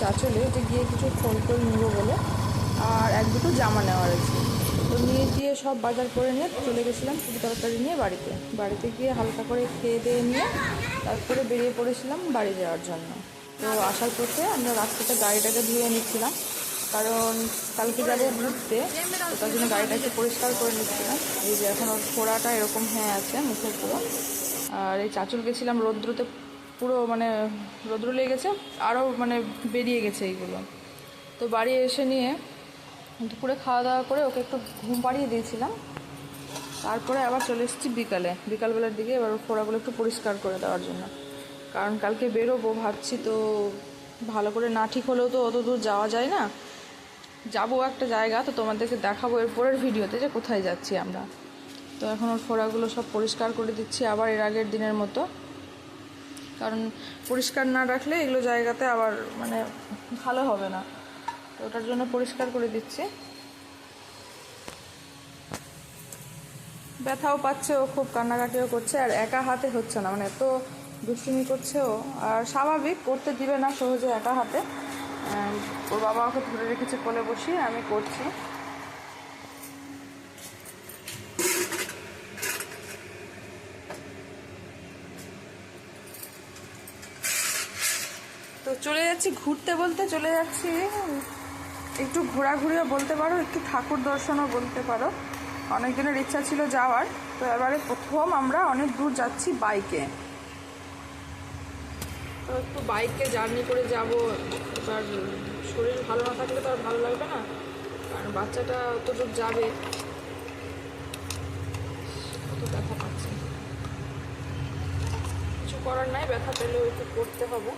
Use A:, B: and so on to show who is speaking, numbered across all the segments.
A: চাচলে যে গিয়ে কিছু ফোন টোল নিবো বলে। আর এক দুটো জামা নেওয়ার আছে। তো নিয়ে গিয়ে সব বাজার করে নিয়ে চলে গেছিলাম পুরি তরকারি নিয়ে বাড়িতে। বাড়িতে গিয়ে হালকা করে খেয়ে দিয়ে নিয়ে তারপরে বেরিয়ে পড়েছিলাম বাড়ি যাওয়ার জন্য। তো আসার পথে আমরা রাস্তাতে গাড়িটাকে ধুয়ে নিচ্ছিলাম। কারণ কালকে যাব ঘুরতে তার জন্য গাড়িটাকে পরিষ্কার করে নিচ্ছিলাম। এই যে এখন ওর ফোড়াটা এরকম হয়ে আছে, মুখের পুরো আর এই চাচল গেছিলাম রৌদ্রতে পুরো মানে রৌদ্র লেগেছে আরও মানে বেরিয়ে গেছে এইগুলো। তো বাড়ি এসে নিয়ে দুপুরে খাওয়া দাওয়া করে ওকে একটু ঘুম পাড়িয়ে দিয়েছিলাম। তারপরে আবার চলে এসেছি বিকালে। বিকালবেলার দিকে এবার ফোড়াগুলো একটু পরিষ্কার করে দেওয়ার জন্য। কারণ কালকে বেরোবো ভাবছি তো ভালো করে না ঠিক হলেও তো অত দূর যাওয়া যায় না। যাব একটা জায়গা, তো তোমাদেরকে দেখাবো এর পরের ভিডিওতে যে কোথায় যাচ্ছি আমরা। তো এখন ওর ফোড়াগুলো সব পরিষ্কার করে দিচ্ছি, আবার এর আগের দিনের মতো। কারণ পরিষ্কার না রাখলে এগুলো জায়গাতে আবার মানে ভালো হবে না। তো ওটার জন্য পরিষ্কার করে দিচ্ছি। ব্যথাও পাচ্ছে ও, খুব কান্নাকাটিও করছে, আর একা হাতে হচ্ছে না মানে এত দুষ্টুমি করছে ও। আর স্বাভাবিক, করতে দিবে না সহজে একা হাতে। ওর বাবা ওকে ধরে রেখেছে কোলে বসিয়ে, আমি করছি। চলে যাচ্ছি, ঘুরতে বলতে চলে যাচ্ছি। একটু ঘোরাঘুরিও বলতে পারো, একটু ঠাকুর দর্শনও বলতে পারো। অনেক দিনের ইচ্ছা ছিল যাওয়ার, তো এবারে প্রথম আমরা অনেক দূর যাচ্ছি বাইকে। তো একটু বাইকে জার্নি করে যাব এবার শরীর ভালো না থাকলে তো আর ভালো লাগবে না। কারণ বাচ্চাটা অত দূর যাবে? কত ব্যথা পাচ্ছে। কিছু করার নাই, ব্যথা পেলেও একটু করতে হবে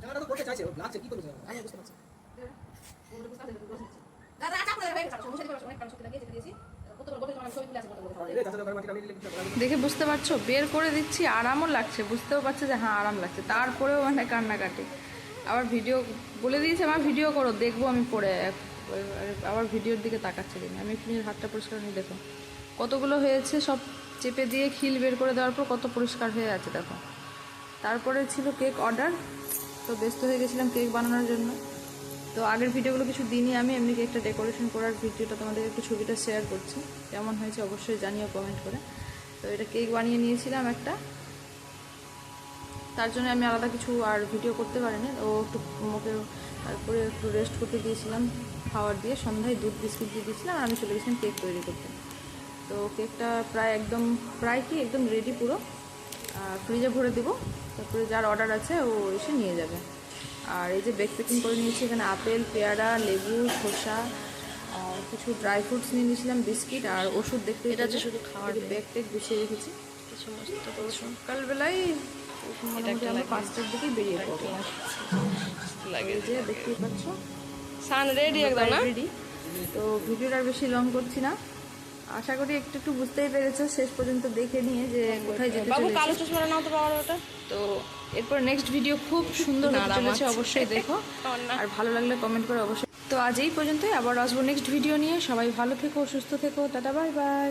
B: জামাটা তো করতে চাইছে ও লাগছে কি করবে আমি বুঝতে পারছি কিছু করা যাবে না।
A: দেখে বুঝতে পারছ বের করে দিচ্ছি আরামও লাগছে বুঝতেও পারছে যে হ্যাঁ আরাম লাগছে। তারপরেও মানে কান্নাকাটি। আবার ভিডিও বলে দিয়েছে আমার ভিডিও করো দেখব আমি পরে। আবার ভিডিওর দিকে তাকাচ্ছে দিন। আমি একটু নিজের হাতটা পরিষ্কার নিয়ে দেখো। কতগুলো হয়েছে সব চেপে দিয়ে খিল বের করে দেওয়ার পর কত পরিষ্কার হয়ে আছে দেখো। তারপরে ছিল কেক অর্ডার তো ব্যস্ত হয়ে গেছিলাম কেক বানানোর জন্য। তো আগের ভিডিওগুলো কিছু দিনই আমি, এমনি কেকটা ডেকোরেশন করার ভিডিওটা তোমাদের একটু ছবিটা শেয়ার করছি। কেমন হয়েছে অবশ্যই জানিও কমেন্ট করে। তো এটা কেক বানিয়ে নিয়েছিলাম একটা। তার জন্য আমি আলাদা কিছু আর ভিডিও করতে পারিনি। ও একটু মুখে তারপরে একটু রেস্ট করতে দিয়েছিলাম খাওয়ার দিয়ে সন্ধ্যায় দুধ, বিস্কুট দিয়ে দিয়েছিলাম আর আমি চলে গেছিলাম কেক তৈরি করতে। তো কেকটা প্রায় একদম, প্রায় কি একদম রেডি পুরো। ফ্রিজে ভরে দিব। তারপরে যার অর্ডার আছে ও এসে নিয়ে যাবে। আর এই যে বেক পেকিং করে নিয়েছি এখানে আপেল পেয়ারা লেবু আর কিছু ড্রাই ফ্রুটস নিয়ে নিয়েছিলাম বিস্কিট আর ওষুধ দেখতে এটা হচ্ছে শুধু খাওয়ার ব্যাগ টেক গুছিয়ে রেখেছি। তো সকালবেলায় মোটামুটি আমরা পাঁচটার দিকে বেরিয়ে পড়ব। লাগে যে দেখতেই পাচ্ছ।
C: সান রেডি একদম
A: রেডি তো ভিডিওটা আর বেশি লং করছি না। আশা করি একটু একটু বুঝতেই পেরেছ শেষ পর্যন্ত দেখে নিয়ে যে কোথায় যেতে
C: বাবু কালো চশমা নাও তো বাবার ওটা
A: তো এরপর নেক্সট ভিডিও খুব সুন্দর চলেছে অবশ্যই দেখো। আর ভালো লাগলে কমেন্ট করে অবশ্যই তো আজ এই পর্যন্তই আবার আসব নেক্সট ভিডিও নিয়ে। সবাই ভালো থেকো সুস্থ থেকো। Tata bye bye